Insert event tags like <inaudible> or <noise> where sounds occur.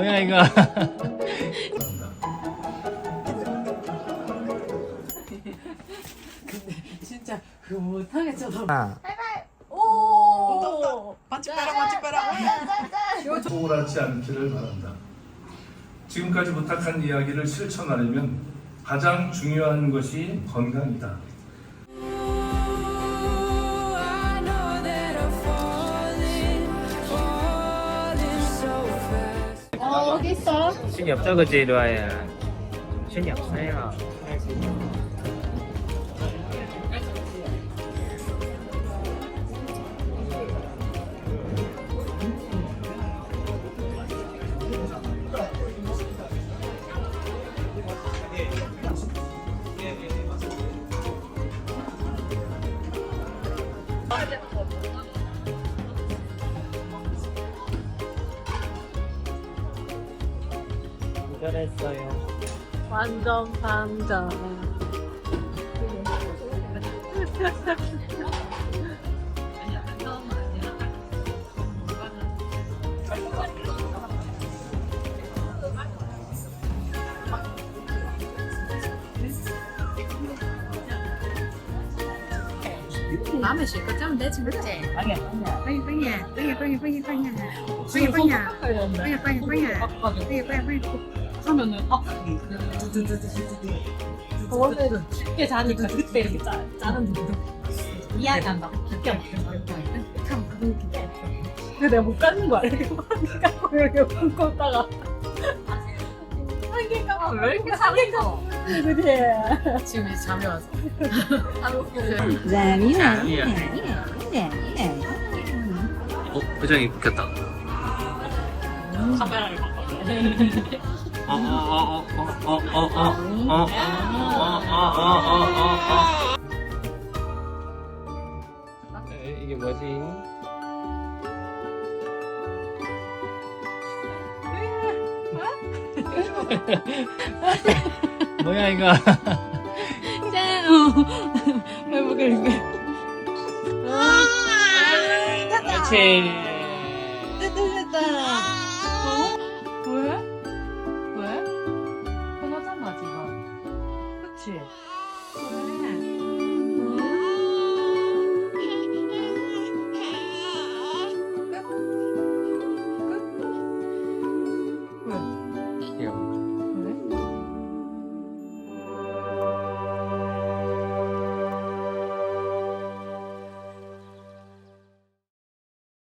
뭐야 이거 진짜 그 못하겠잖아. 하나 오. 반칙 빼라 반칙 빼라. 소홀하지 않기를 바란다. 지금까지 부탁한 이야기를 실천하려면 가장 중요한 것이 건강이다. 어디 있어? 신이 없어 그지 루아야 신이 없어요 결했어요. 완전 반전. Nói mà sẽ có trong đấy chứ rất trẻ Ở nhà, ở nhà Ở nhà, ở nhà, ở nhà, ở 하면은 아 그거는 깊게 자니까 그때 이렇게 짜, 짜는 데 이야기 한다 깊게 막 그럼 그분 깊게 근데 내가 못 가는 거 알아 이렇게 고 이렇게 꿈꿨다가. 왜 이렇게 사기가 아, 그치 지금 이제 잠이 와서. 네, 네, 네, 어? 회장이 바뀌었다. 카메라를 바꿨네. 어, 어, 어, 어어어어어어어어어어어 이게 뭐지? <laughs> 뭐야 이거? 짠! 해보게 이렇게. 그렇지. ค่ะ